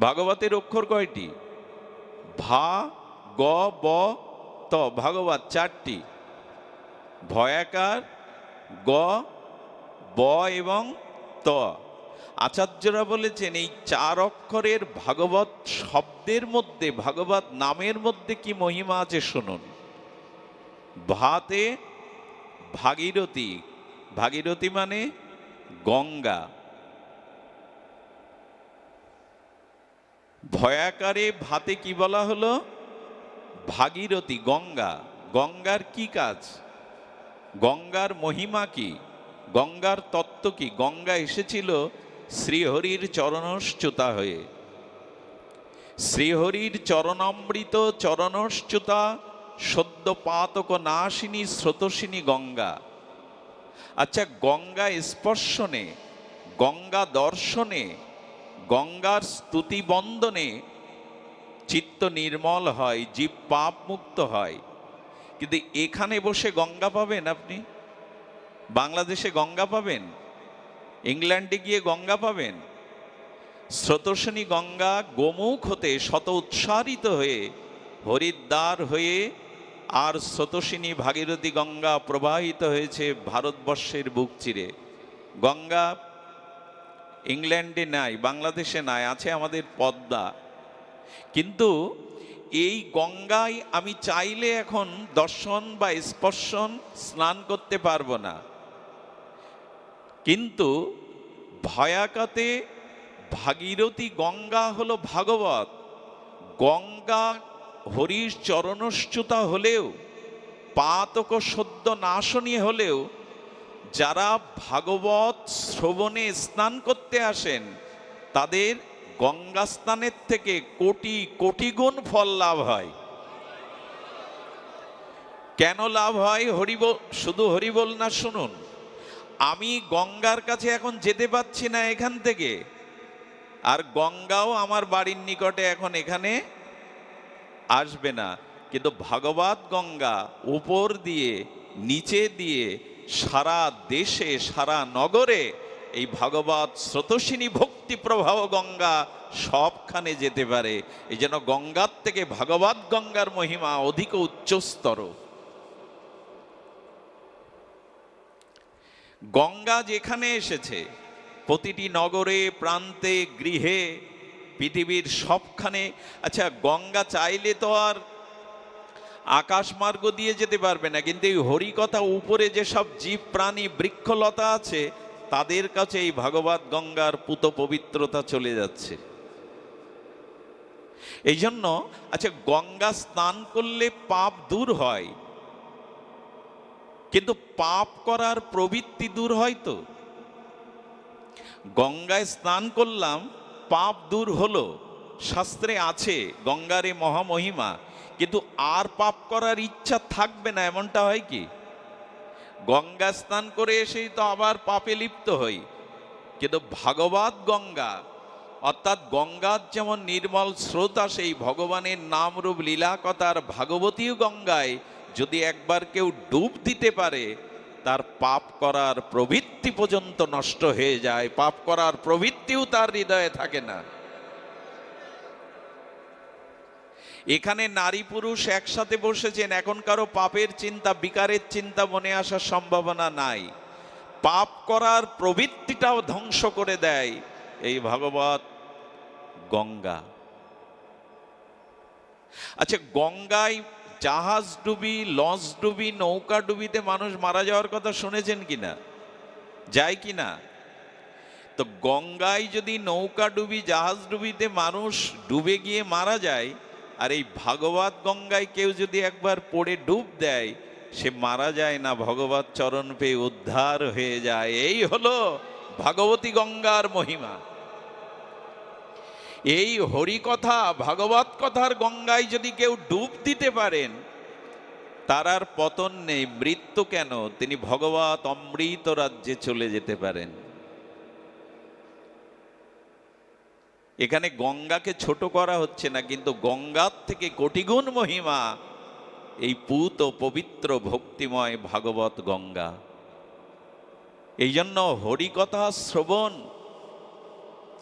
ভাগবতের অক্ষর কয়টি? ভা, গ, ব, ত। ভাগবত চারটি। ভয়াকার, গ, ব এবং ত। আচার্যরা বলেছেন, এই চার অক্ষরের ভাগবত শব্দের মধ্যে, ভাগবত নামের মধ্যে কি মহিমা আছে শুনুন। ভাতে ভাগীরথী। ভাগীরথী মানে গঙ্গা। ভয়াকারে ভাতে কি বলা হলো? ভাগীরথী, গঙ্গা। গঙ্গার কি কাজ? গঙ্গার মহিমা কি? গঙ্গার তত্ত্ব কি? গঙ্গা এসেছিল শ্রীহরির চরণশ্চ্যুতা হয়ে। শ্রীহরির চরণামৃত চরণশ্চ্যুতা সদ্য পাতক নাশিনী, স্রোতসিনী গঙ্গা। আচ্ছা গঙ্গা স্পর্শনে, গঙ্গা দর্শনে গঙ্গার স্তুতি বন্দনে চিত্ত নির্মল হয়, জীব পাপ মুক্ত হয়। কিন্তু এখানে বসে গঙ্গা পাবেন আপনি? বাংলাদেশে গঙ্গা পাবেন? ইংল্যান্ডে গিয়ে গঙ্গা পাবেন? স্রোতস্বিনী গঙ্গা গোমুখ হতে শত উৎসারিত হয়ে হরিদ্বার হয়ে আর স্রোতস্বিনী ভাগীরথী গঙ্গা প্রবাহিত হয়েছে ভারতবর্ষের বুক চিরে। গঙ্গা ইংল্যান্ডে নাই, বাংলাদেশে নাই, আছে আমাদের পদ্মা। কিন্তু এই গঙ্গায় আমি চাইলে এখন দর্শন বা স্পর্শন স্নান করতে পারব না। কিন্তু ভয়াকাতে ভাগীরথী গঙ্গা হলো ভাগবত। গঙ্গা হরির চরণশ্চ্যুতা হলেও পাতক সদ্য নাশনী হলেও যারা ভাগবত শ্রবণে স্নান করতে আসেন, তাদের গঙ্গা স্নানের থেকে কোটি কোটি গুণ ফল লাভ হয়। কেন লাভ হয়? হরিবল শুধু হরিবল না, শুনুন। আমি গঙ্গার কাছে এখন যেতে পাচ্ছি না এখান থেকে। আর গঙ্গাও আমার বাড়ির নিকটে এখন এখানে আসবে না। কিন্তু ভাগবত গঙ্গা উপর দিয়ে, নিচে দিয়ে সারা দেশে, সারা নগরে এই ভাগবত স্রোতসিনী ভক্তি প্রবাহ গঙ্গা সবখানে যেতে পারে। এই যেন গঙ্গার থেকে ভাগবত গঙ্গার মহিমা অধিক উচ্চস্তর। গঙ্গা যেখানে এসেছে, প্রতিটি নগরে, প্রান্তে, গৃহে, পৃথিবীর সবখানে। আচ্ছা গঙ্গা চাইলে তো আর আকাশ মার্গ দিয়ে যেতে পারবে না, কিন্তু এই হরিকথা উপরে যেসব জীব প্রাণী বৃক্ষলতা আছে, তাদের কাছে এই ভাগবত গঙ্গার পুত পবিত্রতা চলে যাচ্ছে। এই জন্য আচ্ছা গঙ্গা স্নান করলে পাপ দূর হয়, কিন্তু পাপ করার প্রবৃত্তি দূর হয় তো। গঙ্গায় স্নান করলাম, পাপ দূর হলো, শাস্ত্রে আছে, গঙ্গারে মহামহিমা কিন্তু আর পাপ করার ইচ্ছা থাকবে না, এমনটা হয় কি? গঙ্গা স্নান করে এসেই তো আবার পাপে লিপ্ত হই। কিন্তু ভাগবত গঙ্গা, অর্থাৎ গঙ্গার যেমন নির্মল স্রোত আসে এই ভগবানের নামরূপ লীলা কথার ভাগবতী গঙ্গায় যদি একবার কেউ ডুব দিতে পারে, তার পাপ করার প্রবৃত্তি পর্যন্ত নষ্ট হয়ে যায়, পাপ করার প্রবৃত্তিও তার হৃদয়ে থাকে না। এখানে নারী পুরুষ একসাথে বসেছেন, এখন কারও পাপের চিন্তা, বিকারের চিন্তা মনে আসার সম্ভাবনা নাই। পাপ করার প্রবৃত্তিটাও ধ্বংস করে দেয় এই ভগবত গঙ্গা। আচ্ছা গঙ্গায় জাহাজ ডুবি লঞ্চ ডুবি, নৌকা ডুবিতে মানুষ মারা যাওয়ার কথা শুনেছেন কিনা? যায় কিনা? তো গঙ্গায় যদি নৌকা ডুবি, জাহাজ ডুবিতে মানুষ ডুবে গিয়ে মারা যায় আর এই ভাগবত গঙ্গায় কেউ যদি একবার পড়ে ডুব দেয়, সে মারা যায় না, ভগবত চরণ পেয়ে উদ্ধার হয়ে যায়। এই হলো ভাগবতী গঙ্গার মহিমা। এই হরিকথা, ভাগবত কথার গঙ্গায় যদি কেউ ডুব দিতে পারেন, তার আর পতন নেই, মৃত্যু কেন? তিনি ভগবত অমৃত রাজ্যে চলে যেতে পারেন। এখানে গঙ্গাকে ছোট করা হচ্ছে না, কিন্তু গঙ্গার থেকে কোটিগুণ মহিমা। এই পুত ও পবিত্র ভক্তিময় ভাগবত গঙ্গা। এই জন্য হরিকথা শ্রবণ।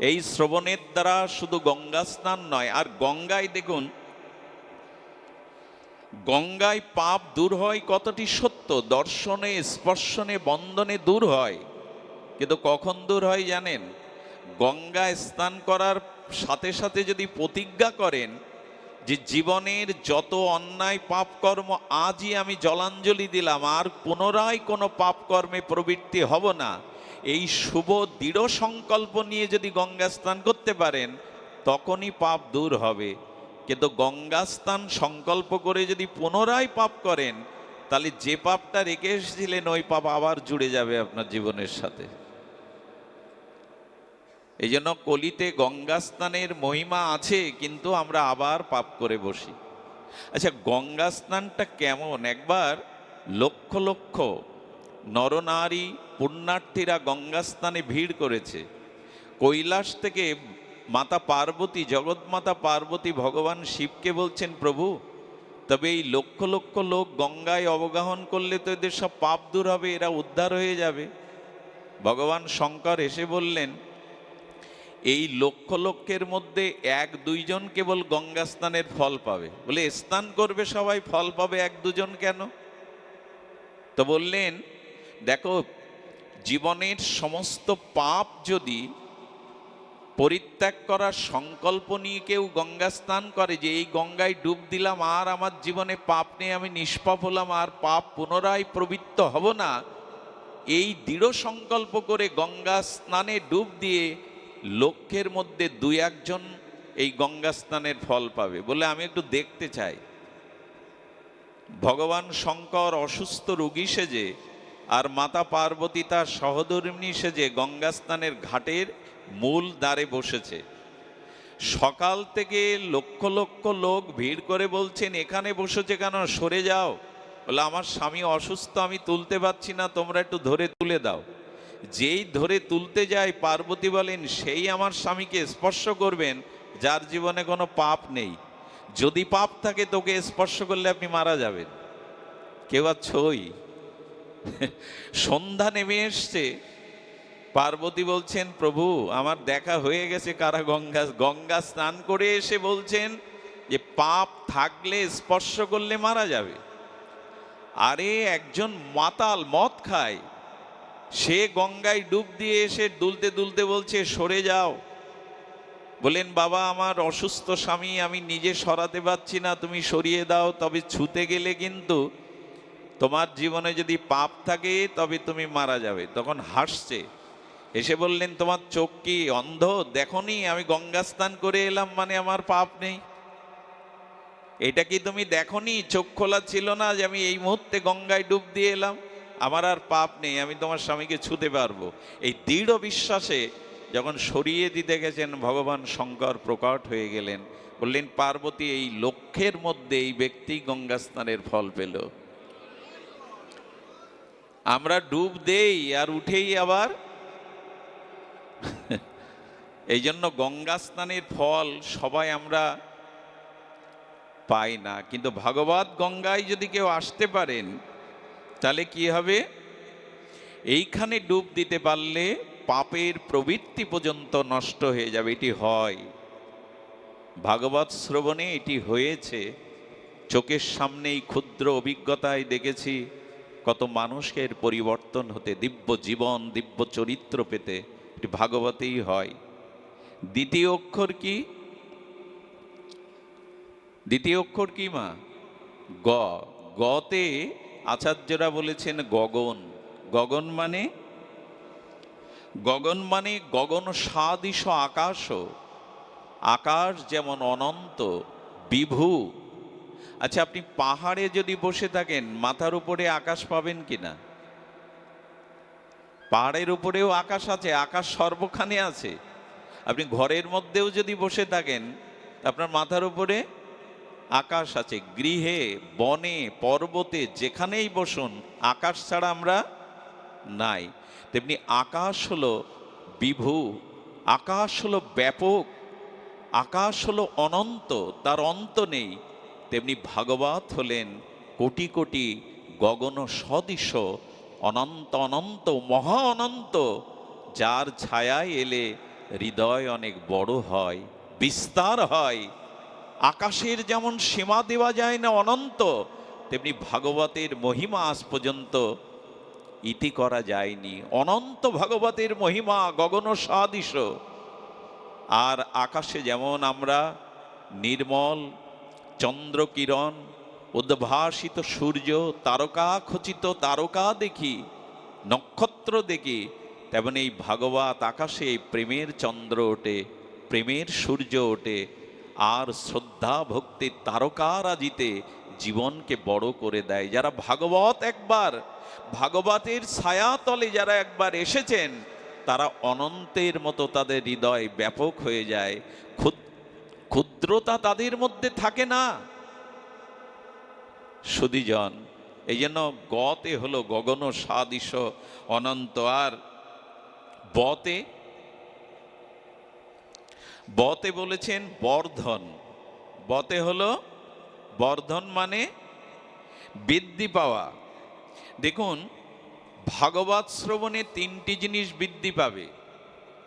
এই শ্রবণের দ্বারা শুধু গঙ্গা স্নান নয়, আর গঙ্গায় দেখুন, গঙ্গায় পাপ দূর হয় কতটি সত্য? দর্শনে, স্পর্শনে বন্ধনে দূর হয়। কিন্তু কখন দূর হয় জানেন? গঙ্গায় স্নান করার সাথে সাথে যদি প্রতিজ্ঞা করেন যে জীবনের যত অন্যায় পাপকর্ম আজই আমি জলাঞ্জলি দিলাম, আর পুনরায় কোনো পাপকর্মে প্রবৃত্তি হব না, এই শুভ দৃঢ় সংকল্প নিয়ে যদি গঙ্গা স্নান করতে পারেন, তখনই পাপ দূর হবে। কিন্তু গঙ্গা স্নান সংকল্প করে যদি পুনরায় পাপ করেন, তাহলে যে পাপটা রেখে এসেছিলেন, ওই পাপ আবার জুড়ে যাবে আপনার জীবনের সাথে। এই জন্য কলিতে গঙ্গা স্নানের মহিমা আছে, কিন্তু আমরা আবার পাপ করে বসি। আচ্ছা গঙ্গা স্নানটা কেমন? একবার লক্ষ লক্ষ নরনারী পুণ্যার্থীরা গঙ্গা স্নানে ভিড় করেছে। কৈলাস থেকে মাতা পার্বতী, জগৎমাতা পার্বতী ভগবান শিবকে বলছেন, প্রভু, তবে এই লক্ষ লক্ষ লোক গঙ্গায় অবগাহন করলে তো এদের সব পাপ দূর হবে, এরা উদ্ধার হয়ে যাবে। ভগবান শঙ্কর এসে বললেন এই লক্ষ লক্ষের মধ্যে এক দুইজন কেবল গঙ্গা স্নানের ফল পাবে। বলে, স্নান করবে সবাই, ফল পাবে এক দুজন কেন? তো বললেন, দেখো, জীবনের সমস্ত পাপ যদি পরিত্যাগ করার সংকল্প নিয়ে কেউ গঙ্গা স্নান করে, যে এই গঙ্গায় ডুব দিলাম আর আমার জীবনে পাপ নেই, আমি নিষ্পাপ হলাম আর পাপ পুনরায় প্রবৃত্ত হব না, এই দৃঢ় সংকল্প করে গঙ্গা স্নানে ডুব দিয়ে লক্ষ্যের মধ্যে দুই একজন এই গঙ্গা স্নানের ফল পাবে বলে আমি একটু দেখতে চাই। ভগবান শঙ্কর অসুস্থ রোগী সেজে আর মাতা পার্বতী তার সহধর্মিনী সেজে গঙ্গা স্নানের ঘাটের মূল দ্বারে বসেছে। সকাল থেকে লক্ষ লক্ষ লোক ভিড় করে বলছেন, এখানে বসেছে কেন সরে যাও। বলে, আমার স্বামী অসুস্থ, আমি তুলতে পারছি না, তোমরা একটু ধরে তুলে দাও। যেই ধরে তুলতে যায় পার্বতী বলেন, সেই আমার স্বামীকে স্পর্শ করবেন, যার জীবনে কোনো পাপ নেই। যদি পাপ থাকে তোকে স্পর্শ করলে আপনি মারা যাবেন। কেউ আর ছই সন্ধ্যা নেমে এসছে। পার্বতী বলছেন, প্রভু, আমার দেখা হয়ে গেছে কারা গঙ্গা গঙ্গা স্নান করে এসে বলছেন যে, পাপ থাকলে স্পর্শ করলে মারা যাবে। আরে, একজন মাতাল মদ খায়। সে গঙ্গায় ডুব দিয়ে এসে দুলতে দুলতে বলছে, সরে যাও। বলেন, বাবা, আমার অসুস্থ স্বামী, আমি নিজে সরাতে পারছি না, তুমি সরিয়ে দাও, তবে ছুতে গেলে কিন্তু তোমার জীবনে যদি পাপ থাকে, তবে তুমি মারা যাবে। তখন হাসছে। এসে বললেন, তোমার চোখ কি অন্ধ? দেখনি, আমি গঙ্গা স্নান করে এলাম মানে আমার পাপ নেই। এটা কি তুমি দেখনি? চোখ খোলা ছিল না যে আমি এই মুহূর্তে গঙ্গায় ডুব দিয়ে এলাম? আমার আর পাপ নেই, আমি তোমার স্বামীকে ছুতে পারব। এই দৃঢ় বিশ্বাসে যখন সরিয়ে দিতে গেছেন, ভগবান শঙ্কর প্রকট হয়ে গেলেন। বললেন, পার্বতী, এই লক্ষ্যের মধ্যে এই ব্যক্তি গঙ্গা স্নানের ফল পেল। আমরা ডুব দেই আর উঠেই আবার এই জন্য গঙ্গা স্নানের ফল সবাই আমরা পাই না। কিন্তু ভাগবত গঙ্গায় যদি কেউ আসতে পারেন তাহলে কি হবে? এইখানে ডুব দিতে পারলে পাপের প্রবৃত্তি পর্যন্ত নষ্ট হয়ে যাবে, এটি হয়। ভাগবত শ্রবণে এটি হয়েছে। চোখের সামনেই ক্ষুদ্র অভিজ্ঞতায় দেখেছি কত মানুষের পরিবর্তন হতে, দিব্য জীবন, দিব্য চরিত্র পেতে, এটি ভাগবতেই হয়। দ্বিতীয় অক্ষর কি? দ্বিতীয় অক্ষর কি মা? গ। গতে আচার্যরা বলেছেন গগন। গগন মানে? গগন মানে গগন সাদিশ আকাশ। আকাশ যেমন অনন্ত, বিভু। আচ্ছা আপনি পাহাড়ে যদি বসে থাকেন, মাথার উপরে আকাশ পাবেন কিনা? পাহাড়ের উপরেও আকাশ আছে, আকাশ সর্বখানে আছে। আপনি ঘরের মধ্যেও যদি বসে থাকেন, আপনার মাথার উপরে আকাশ আছে, গৃহে, বনে, পর্বতে, যেখানেই বসুন, আকাশ ছাড়া আমরা নাই। তেমনি আকাশ হলো বিভু, আকাশ হলো ব্যাপক, আকাশ হলো অনন্ত, তার অন্ত নেই। তেমনি ভাগবত হলেন কোটি কোটি গগন সদৃশ, অনন্ত অনন্ত, মহা অনন্ত, যার ছায়ায় এলে হৃদয় অনেক বড় হয়, বিস্তার হয়। আকাশের যেমন সীমা দেওয়া যায় না অনন্ত, তেমনি ভাগবতের মহিমা আজ পর্যন্ত ইতি করা যায়নি। অনন্ত ভাগবতের মহিমা গগন সাদিশ আর আকাশে যেমন আমরা নির্মল, চন্দ্রকিরণ, উদ্ভাসিত সূর্য, তারকা খচিত তারকা দেখি, নক্ষত্র দেখি, তেমন এই ভাগবত আকাশে প্রেমের চন্দ্র ওঠে, প্রেমের সূর্য ওঠে আর শ্রদ্ধা ভক্তির তারকারাজিতে জীবনকে বড় করে দেয়। যারা ভাগবত একবার, ভাগবতের ছায়াতলে যারা একবার এসেছেন, তারা অনন্তের মতো তাদের হৃদয় ব্যাপক হয়ে যায়। ক্ষুদ্রতা তাদের মধ্যে থাকে না। সুদীজন এই জন্য গতে হলো গগন সাদিশ অনন্ত। আর বতে বতে বলেছেন বর্ধন। বতে হলো বর্ধন মানে বৃদ্ধি পাওয়া। দেখুন, ভাগবত শ্রবণে তিনটি জিনিস বৃদ্ধি পাবে।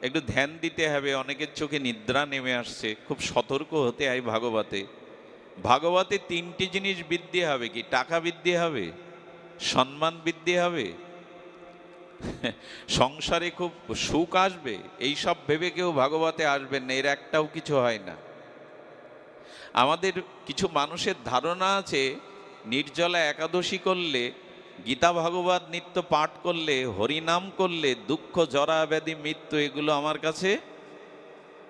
একটু ধ্যান দিতে হবে, অনেকের চোখে নিদ্রা নেমে আসছে, খুব সতর্ক হতে হয় ভাগবতে। ভাগবতে তিনটি জিনিস বৃদ্ধি হবে কি? টাকা বৃদ্ধি হবে? সম্মান বৃদ্ধি হবে? সংসারে খুব সুখ আসবে এই সব ভেবে কেউ ভাগবতে আসবেন না, এর একটাও কিছু হয় না। আমাদের কিছু মানুষের ধারণা আছে, নির্জলা একাদশী করলে, গীতা ভাগবত নিত্য পাঠ করলে, হরিনাম করলে, দুঃখ, জরা, ব্যাধি, মৃত্যু, এগুলো আমার কাছে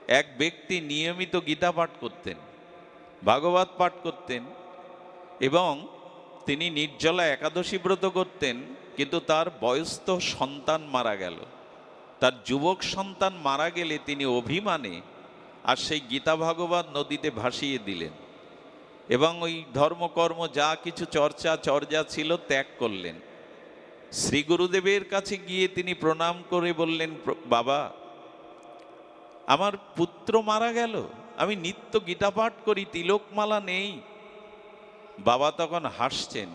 এক ব্যক্তি নিয়মিত গীতা পাঠ করতেন, ভাগবত পাঠ করতেন এবং তিনি নির্জলা একাদশী ব্রত করতেন। কিন্তু তার বয়স্ত সন্তান মারা গেল। তার যুবক সন্তান মারা গেলে তিনি অভিমানে আর সেই গীতা ভাগবত নদীতে ভাসিয়ে দিলেন এবং ওই ধর্মকর্ম যা কিছু চর্চা, চর্যা ছিল ত্যাগ করলেন। শ্রী গুরুদেবের কাছে গিয়ে তিনি প্রণাম করে বললেন বাবা, আমার পুত্র মারা গেল, আমি নিত্য গীতা পাঠ করি, তিলকমালা নেই। বাবা তখন হাসছেন।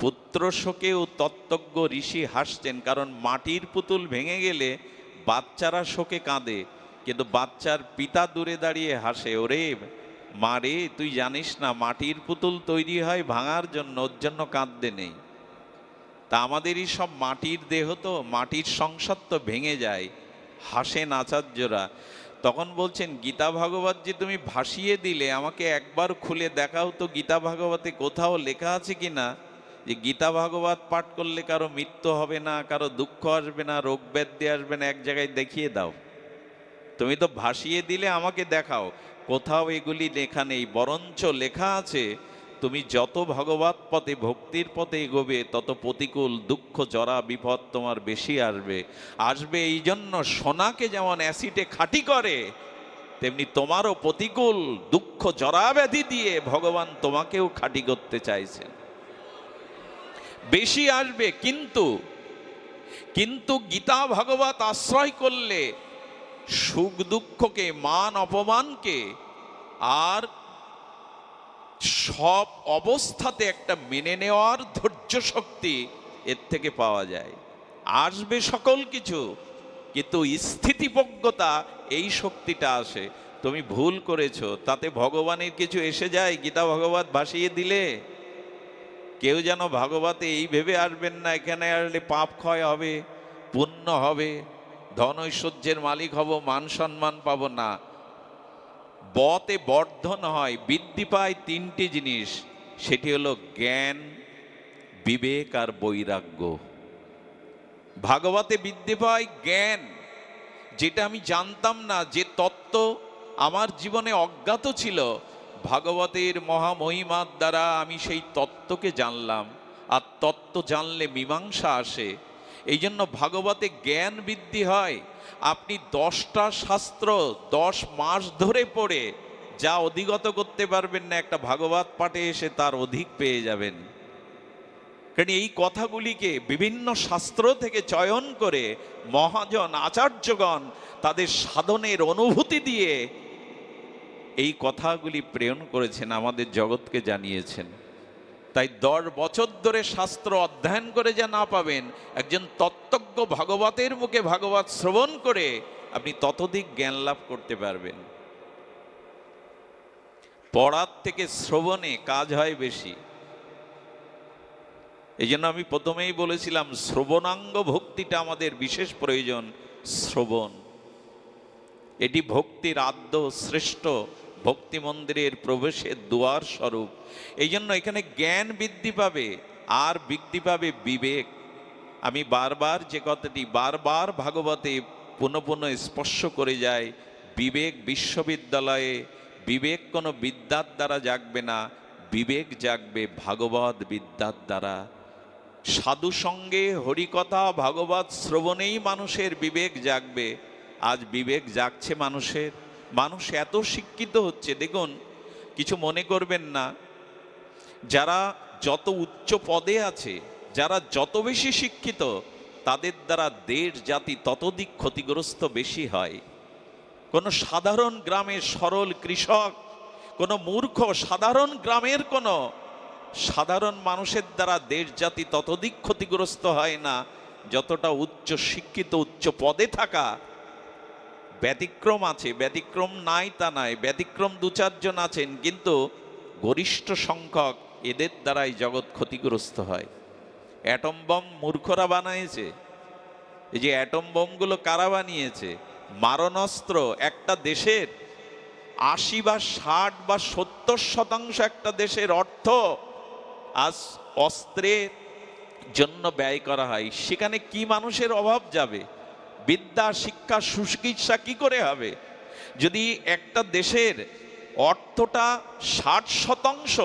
পুত্র শোকে ও তত্ত্বজ্ঞ ঋষি হাসছেন, কারণ মাটির পুতুল ভেঙে গেলে বাচ্চারা শোকে কাঁদে, কিন্তু বাচ্চার পিতা দূরে দাঁড়িয়ে হাসে, ওরে মারে তুই জানিস না, মাটির পুতুল তৈরি হয় ভাঙার জন্য, ওর জন্য কাঁদতে নেই। তা আমাদেরই সব মাটির দেহ তো, মাটির সংসার তো ভেঙে যায়। হাসেন আচার্যরা। তখন বলছেন, গীতা ভাগবত যে তুমি ভাসিয়ে দিলে, আমাকে একবার খুলে দেখাও তো গীতা ভাগবতে কোথাও লেখা আছে কি না? যে গীতা ভাগবত পাঠ করলে কারও মৃত্যু হবে না, কারও দুঃখ আসবে না, রোগ ব্যাধি আসবে না, এক জায়গায় দেখিয়ে দাও। তুমি তো ভাসিয়ে দিলে আমাকে দেখাও। কোথাও এগুলি লেখা নেই, বরঞ্চ লেখা আছে, তুমি যত ভগবত পথে, ভক্তির পথে এগোবে, তত প্রতিকূল দুঃখ, জরা, বিপদ তোমার বেশি আসবে। আসবে এই জন্য সোনাকে যেমন অ্যাসিডে খাঁটি করে, তেমনি তোমারও প্রতিকূল দুঃখ, জরা ব্যাধি দিয়ে ভগবান তোমাকেও খাঁটি করতে চাইছেন। বেশি আসবে, কিন্তু কিন্তু গীতা ভগবত আশ্রয় করলে সুখ দুঃখকে, মান অপমানকে, আর সব অবস্থাতে একটা মেনে নেওয়ার ধৈর্য শক্তি এর থেকে পাওয়া যায়। আসবে সকল কিছু, কিন্তু স্থিতিপজ্ঞতা এই শক্তিটা আসে। তুমি ভুল করেছ, তাতে ভগবানের কিছু এসে যায়, গীতা ভগবত ভাসিয়ে দিলে। কেউ যেন ভাগবতে এই ভেবে আসবেন না, এখানে আসলে পাপ ক্ষয় হবে, পুণ্য হবে, ধন ঐশ্বর্যের মালিক হব, মান সম্মান পাবো না। বতে বর্ধন হয়, বৃদ্ধি পায় তিনটি জিনিস, সেটি হলো জ্ঞান, বিবেক আর বৈরাগ্য। ভাগবতে বৃদ্ধি পায় জ্ঞান, যেটা আমি জানতাম না, যে তত্ত্ব আমার জীবনে অজ্ঞাত ছিল ভাগবতের মহামহিমার দ্বারা আমি সেই তত্ত্বকে জানলাম। আর তত্ত্ব জানলে মীমাংসা আসে। এই জন্য ভাগবতে জ্ঞান বৃদ্ধি হয়। আপনি দশটা শাস্ত্র দশ মাস ধরে পড়ে যা অধিগত করতে পারবেন না, একটা ভাগবত পাঠে এসে তার অধিক পেয়ে যাবেন। কারণ এই কথাগুলিকে বিভিন্ন শাস্ত্র থেকে চয়ন করে মহাজন, আচার্যগণ তাদের সাধনের অনুভূতি দিয়ে এই কথাগুলি প্রেরণ করেছেন, আমাদের জগৎকে জানিয়েছেন। তাই দশ বছর ধরে শাস্ত্র অধ্যয়ন করে যা না পাবেন, একজন তত্ত্বজ্ঞ ভাগবতের মুখে ভাগবত শ্রবণ করে আপনি ততোধিক জ্ঞান লাভ করতে পারবেন। পড়ার থেকে শ্রবণে কাজ হয় বেশি। এই জন্য আমি প্রথমেই বলেছিলাম, শ্রবণাঙ্গ ভক্তিটা আমাদের বিশেষ প্রয়োজন, শ্রবণ। এটি ভক্তির আদ্য শ্রেষ্ঠ ভক্তি মন্দিরের প্রবেশের দুয়ার স্বরূপ। এই জন্য এখানে জ্ঞান বৃদ্ধি পাবে, আর বৃদ্ধি পাবে বিবেক। আমি বারবার যে কথাটি বারবার ভাগবতে পুনঃ পুনঃ স্পর্শ করে যায় বিবেক বিশ্ববিদ্যালয়ে, বিবেক কোনো বিদ্যার দ্বারা জাগবে না, বিবেক জাগবে ভাগবত বিদ্যার দ্বারা। সাধু সঙ্গে হরিকথা ভাগবত শ্রবণেই মানুষের বিবেক জাগবে, আজ বিবেক জাগছে মানুষের। মানুষ এত শিক্ষিত হচ্ছে, দেখুন, কিছু মনে করবেন না। যারা যত উচ্চ পদে আছে, যারা যত বেশি শিক্ষিত, তাদের দ্বারা দেশ, জাতি ততদিক ক্ষতিগ্রস্ত বেশি হয়। কোনো সাধারণ গ্রামের সরল কৃষক, কোনো মূর্খ, সাধারণ গ্রামের কোনো সাধারণ মানুষের দ্বারা দেশ, জাতি ততদিক ক্ষতিগ্রস্ত হয় না। যতটা উচ্চ শিক্ষিত, উচ্চ পদে থাকা ব্যতিক্রম আছে, ব্যতিক্রম নাই তা নাই, ব্যতিক্রম দু চারজন আছেন, কিন্তু গরিষ্ঠ সংখ্যক এদের দ্বারাই জগৎ ক্ষতিগ্রস্ত হয়। অ্যাটম বম মূর্খরা বানাইছে এই যে অ্যাটম বোমগুলো কারা বানিয়েছে? মারণাস্ত্র একটা দেশের আশি বা ষাট বা সত্তর শতাংশ একটা দেশের অর্থ আজ অস্ত্রের জন্য ব্যয় করা হয়। সেখানে কি মানুষের অভাব যাবে? বিদ্যা, শিক্ষা, সুচিকিৎসা কি করে হবে? যদি একটা দেশের অর্থটা ষাট শতাংশ,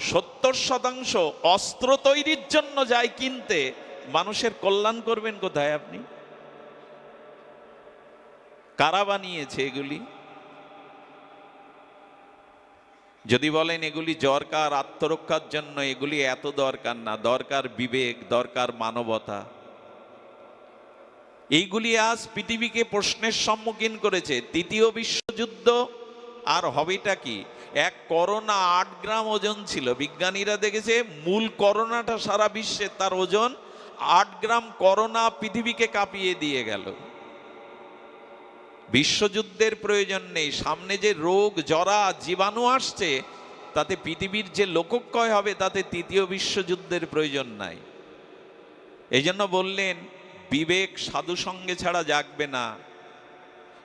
সত্তর শতাংশ অস্ত্র তৈরির জন্য যায় কিনতে, মানুষের কল্যাণ করবেন কোথায় আপনি? কারা বানিয়েছে এগুলি? যদি বলেন এগুলি দরকার আত্মরক্ষার জন্য, এগুলি এত দরকার না, দরকার বিবেক, দরকার মানবতা। এইগুলি আজ পৃথিবীকে প্রশ্নের সম্মুখীন করেছে। তৃতীয় বিশ্বযুদ্ধ, আর হবেটা কি? এক করোনা আট গ্রাম ওজন ছিল। বিজ্ঞানীরা দেখেছে, মূল করোনাটা সারা বিশ্বে তার ওজন আট গ্রাম করোনা পৃথিবীকে কাঁপিয়ে দিয়ে গেল। বিশ্বযুদ্ধের প্রয়োজন নেই। সামনে যে রোগ, জরা, জীবাণু আসছে, তাতে পৃথিবীর যে লোকক্ষয় হবে, তাতে তৃতীয় বিশ্বযুদ্ধের প্রয়োজন নাই। এই জন্য বললেন বিবেক সাধু সঙ্গে ছাড়া জাগবে না।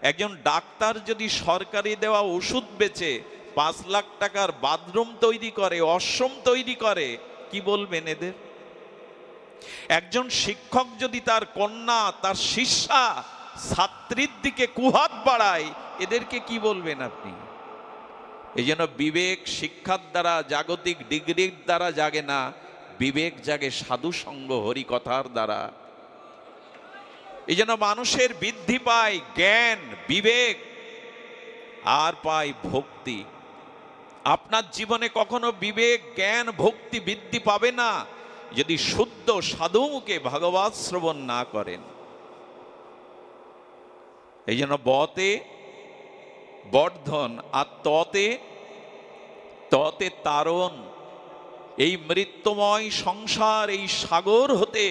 একজন ডাক্তার যদি সরকারি দেওয়া ওষুধ বেচে পাঁচ লাখ টাকার বাথরুম তৈরি করে, অশ্রম তৈরি করে, কি বলবেন এদের? একজন শিক্ষক যদি তার কন্যা, তার শিষ্যা, ছাত্রীর দিকে কুহাত বাড়ায়, এদেরকে কি বলবেন আপনি? এই জন্য বিবেক শিক্ষার দ্বারা, জাগতিক ডিগ্রির দ্বারা জাগে না, বিবেক জাগে সাধু সঙ্গ হরিকথার দ্বারা। এই যেন মানুষের বৃদ্ধি পায় জ্ঞান, বিবেক, আর পায় ভক্তি। আপনার জীবনে কখনো বিবেক, জ্ঞান, ভক্তি বৃদ্ধি পাবে না যদি শুদ্ধ সাধুকে ভাগবত শ্রবণ না করেন। এই জন্য বতে বর্ধন আর ততে ততে তারণ। এই মৃত্যুময় সংসার, এই সাগর হতে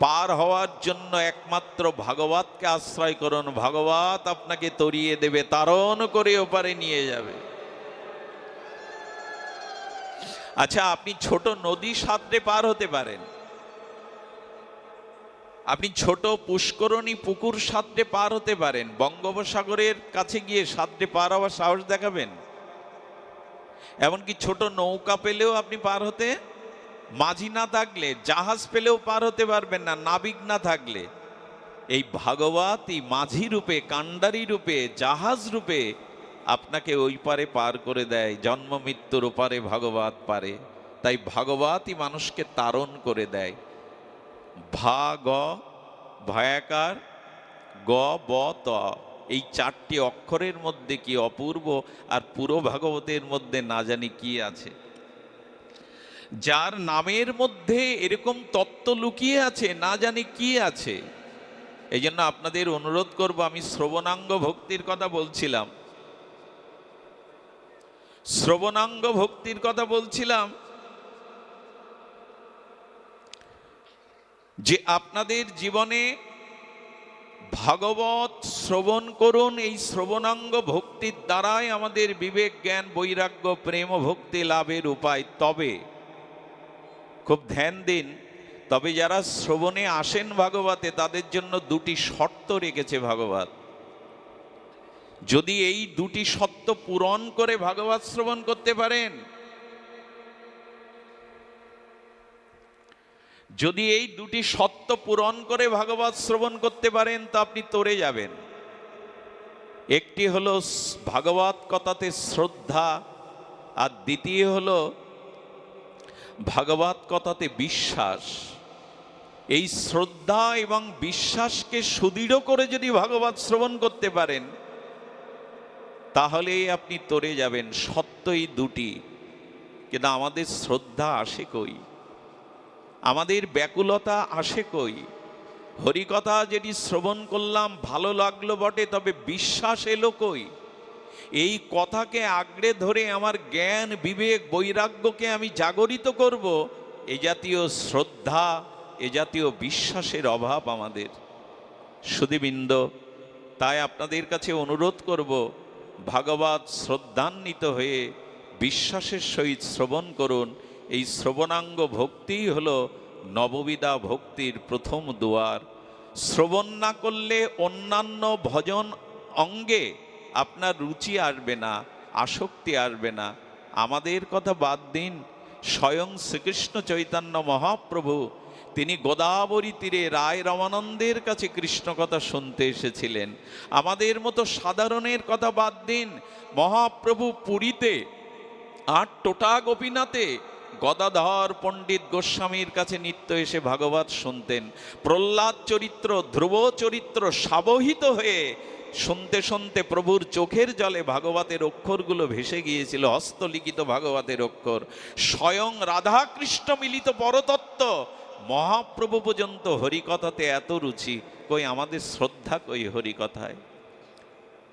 পার হওয়ার জন্য একমাত্র ভাগবতকে আশ্রয় করুন। ভাগবত আপনাকে তরিয়ে দেবে, তারণ করে ওপারে নিয়ে যাবে। আচ্ছা আপনি ছোট নদী সাঁতরে পার হতে পারেন। আপনি ছোট পুষ্করণী পুকুর সাঁতরে পার হতে পারেন। বঙ্গোপসাগরের কাছে গিয়ে সাঁতরে পার হওয়ার সাহস দেখাবেন? এমনকি ছোট নৌকা পেলেও আপনি পার হতে মাঝি না থাকলে, জাহাজ পেলেও পার হতে পারবেন না, নাবিক না থাকলে। এই ভাগবত মাঝি রূপে, কাণ্ডারি রূপে, জাহাজ রূপে আপনাকে ওই পারে পার করে দেয়, জন্ম মৃত্যুর ওপারে ভাগবত পারে। তাই ভাগবতই মানুষকে তারণ করে দেয়। ভা গ ভয়াকার, গ, ব, ত, এই চারটি অক্ষরের মধ্যে কি অপূর্ব? আর পুরো ভাগবতের মধ্যে না জানি কি আছে। যার নামের মধ্যে এরকম তত্ত্ব লুকিয়ে আছে, না জানি কি আছে। এই জন্য আপনাদের অনুরোধ করব, আমি শ্রবণাঙ্গ ভক্তির কথা বলছিলাম। শ্রবণাঙ্গ ভক্তির কথা বলছিলাম যে আপনাদের জীবনে ভাগবত শ্রবণ করুন, এই শ্রবণাঙ্গ ভক্তির দ্বারাই আমাদের বিবেক, জ্ঞান, বৈরাগ্য, প্রেম ভক্তি লাভের উপায়। তবে খুব ধ্যান দিন, তবে যারা শ্রবণে আসেন ভাগবতে, তাদের জন্য দুটি শর্ত রেখেছে ভাগবত। যদি এই দুটি সত্য পূরণ করে ভাগবত শ্রবণ করতে পারেন, যদি এই দুটি সত্য পূরণ করে ভাগবত শ্রবণ করতে পারেন, তা আপনি তরে যাবেন। একটি হলো ভাগবত কথাতে শ্রদ্ধা, আর দ্বিতীয় হলো ভাগবত কথাতে বিশ্বাস। এই শ্রদ্ধা এবং বিশ্বাসকে সুদৃঢ় করে যদি ভাগবত শ্রবণ করতে পারেন, তাহলেই আপনি তরে যাবেন, সত্যই দুটি। কিন্তু আমাদের শ্রদ্ধা আসে কই? আমাদের ব্যাকুলতা আসে কই? হরিকথা যেটি শ্রবণ করলাম, ভালো লাগল বটে, তবে বিশ্বাস এলো কই? এই কথাকে আঁকড়ে ধরে আমার জ্ঞান, বিবেক, বৈরাগ্যকে আমি জাগরিত করব, এ জাতীয় শ্রদ্ধা, এ জাতীয় বিশ্বাসের অভাব আমাদের। সুদীবৃন্দ তাই আপনাদের কাছে অনুরোধ করব, ভাগবত শ্রদ্ধান্বিত হয়ে বিশ্বাসের সহিত শ্রবণ করুন। এই শ্রবণাঙ্গ ভক্তিই হলো নববিদা ভক্তির প্রথম দুয়ার। শ্রবণ না করলে অন্যান্য ভজন অঙ্গে আপনার রুচি আসবে না, আসক্তি আসবে না। আমাদের কথা বাদ দিন। স্বয়ং শ্রীকৃষ্ণ চৈতন্য মহাপ্রভু, তিনি গোদাবরী তীরে রায় রমানন্দের কাছে কৃষ্ণ কথা শুনতে এসেছিলেন। আমাদের মতো সাধারণের কথা বাদ দিন। মহাপ্রভু পুরীতে আর টোটা গোপীনাথে গদাধর পণ্ডিত গোস্বামীর কাছে নিত্য এসে ভাগবত শুনতেন। প্রহ্লাদ চরিত্র, ধ্রুব চরিত্র সাবহিত হয়ে শুনতে শুনতে প্রভুর চোখের জলে ভাগবতের অক্ষরগুলো ভেসে গিয়েছিল হস্তলিখিত ভাগবতের অক্ষর। স্বয়ং রাধাকৃষ্ণ মিলিত পরতত্ত্ব। মহাপ্রভু পর্যন্ত হরিকথাতে এত রুচি, কই আমাদের শ্রদ্ধা কই হরিকথায়?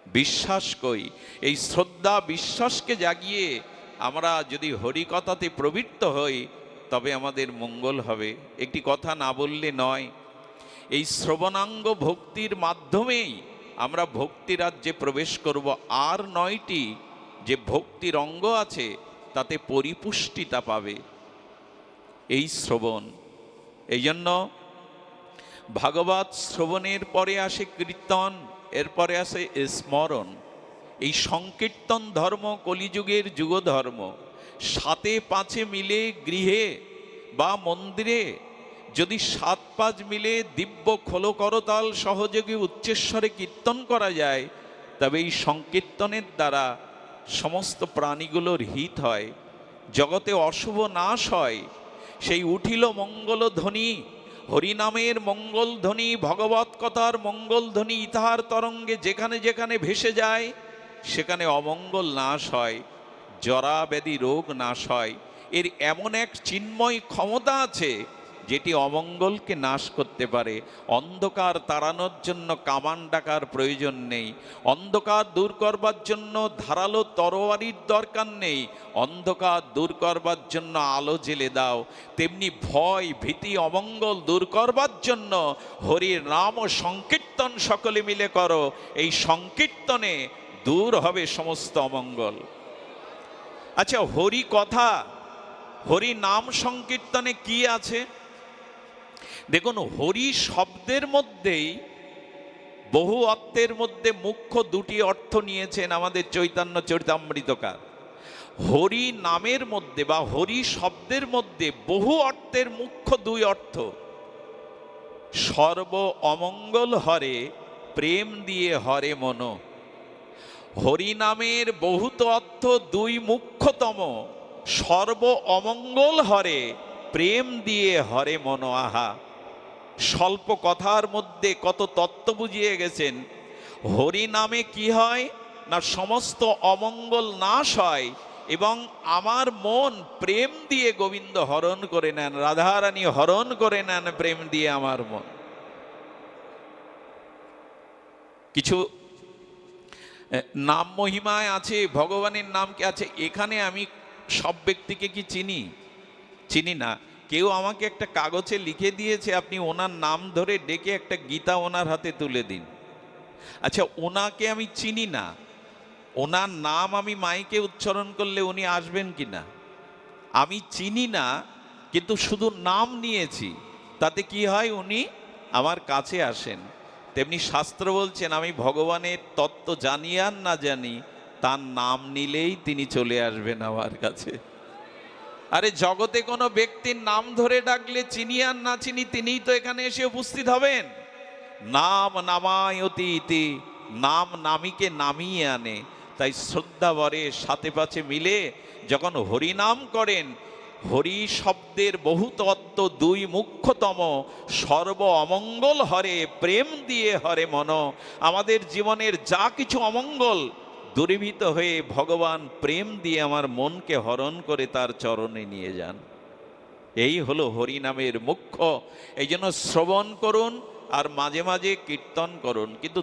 বিশ্বাস কই? এই শ্রদ্ধা বিশ্বাসকে জাগিয়ে আমরা যদি হরিকথাতে প্রবৃত্ত হই, তবে আমাদের মঙ্গল হবে। একটি কথা না বললে নয়, এই শ্রবণাঙ্গ ভক্তির মাধ্যমেই আমরা ভক্তি রাজ্যে প্রবেশ করব, আর নয়টি যে ভক্তির অঙ্গ আছে, তাতে পরিপুষ্টিতা পাবে। এই শ্রবণ। এই জন্য ভাগবত শ্রবণের পরে আসে কীর্তন, এরপরে আসে স্মরণ। এই সংকীর্তন ধর্ম, কলিযুগের যুগ ধর্ম সাতে পাঁচে মিলে গৃহে বা মন্দিরে যদি সাত পাঁচ মিলে দিব্য খোলো করতাল সহযোগী উচ্চেশ্বরে কীর্তন করা যায়। তবে এই সংকীর্তনের দ্বারা সমস্ত প্রাণীগুলোর হিত হয়, জগতে অশুভ নাশ হয়। সেই উঠিল মঙ্গল ধ্বনি, হরিনামের মঙ্গল ধ্বনি, ভগবত কথার মঙ্গল ধ্বনি ইতাহার তরঙ্গে যেখানে যেখানে ভেসে যায়, সেখানে অমঙ্গল নাশ হয় জরা ব্যাধি রোগ নাশ হয়। এর এমন এক চিন্ময় ক্ষমতা আছে যেটি অমঙ্গলকে নাশ করতে পারে। অন্ধকার তাড়ানোর জন্য কামান ডাকার প্রয়োজন নেই। অন্ধকার দূর করবার জন্য ধারালো তরোয়ারির দরকার নেই। অন্ধকার দূর করবার জন্য আলো জেলে দাও। তেমনি ভয়, ভীতি, অমঙ্গল দূর করবার জন্য হরির নাম ও সংকীর্তন সকলে মিলে করো। এই সংকীর্তনে দূর হবে সমস্ত অমঙ্গল। আচ্ছা হরি কথা, হরি নাম সংকীর্তনে কি আছে? দেখুন, হরি শব্দের মধ্যেই বহু অর্থের মধ্যে মুখ্য দুটি অর্থ নিয়েছেন আমাদের চৈতন্য চরিতামৃতকার। হরি নামের মধ্যে বা হরি শব্দের মধ্যে বহু অর্থের মুখ্য দুই অর্থ। সর্ব অমঙ্গল হরে, প্রেম দিয়ে হরে মন। হরি নামের বহুত অর্থ দুই মুখ্যতম। সর্ব অমঙ্গল হরে, প্রেম দিয়ে হরে মন, আহা। স্বল্প কথার মধ্যে কত তত্ত্ব বুঝিয়ে গেছেন। হরি নামে কি হয়? না সমস্ত অমঙ্গল নাশ হয় এবং আমার মন প্রেম দিয়ে গোবিন্দ হরণ করে নেন, রাধারানী হরণ করে নেন প্রেম দিয়ে আমার মন। কিছু নাম মহিমায় আছে, ভগবানের নাম কি আছে? এখানে আমি সব ব্যক্তিকে কি চিনি? চিনি না। কেউ আমাকে একটা কাগজে লিখে দিয়েছে, আপনি ওনার নাম ধরে ডেকে একটা গীতা ওনার হাতে তুলে দিন। আচ্ছা ওনাকে আমি চিনি না। ওনার নাম আমি মাইকে উচ্চারণ করলে উনি আসবেন কি না আমি চিনি না, কিন্তু শুধু নাম নিয়েছি। তাতে কি হয় উনি আমার কাছে আসেন। তেমনি শাস্ত্র বলছেন, আমি ভগবানের তত্ত্ব জানি আর না জানি, তার নাম নিলেই তিনি চলে আসবেন আমার কাছে। আরে জগতে কোনো ব্যক্তির নাম ধরে ডাকলে চিনি আর না চিনি তিনিই তো এখানে এসে উপস্থিত হবেন। নাম নামায়তি ইতি নাম নামিকে নামিয়ে আনে। তাই শ্রদ্ধা বরে সাথে পাছে মিলে যখন হরিনাম করেন, হরি শব্দের বহু তত্ত্ব দুই মুখ্যতম সর্ব অমঙ্গল হরে, প্রেম দিয়ে হরে মন। আমাদের জীবনের যা কিছু অমঙ্গল দূরীভূত হয়ে ভগবান প্রেম দিয়ে আমার মনকে হরণ করে তার চরণে নিয়ে যান। এই হলো হরিনামের মুখ্য। এই জন্য শ্রবণ করুন আর মাঝে মাঝে কীর্তন করুন। কিন্তু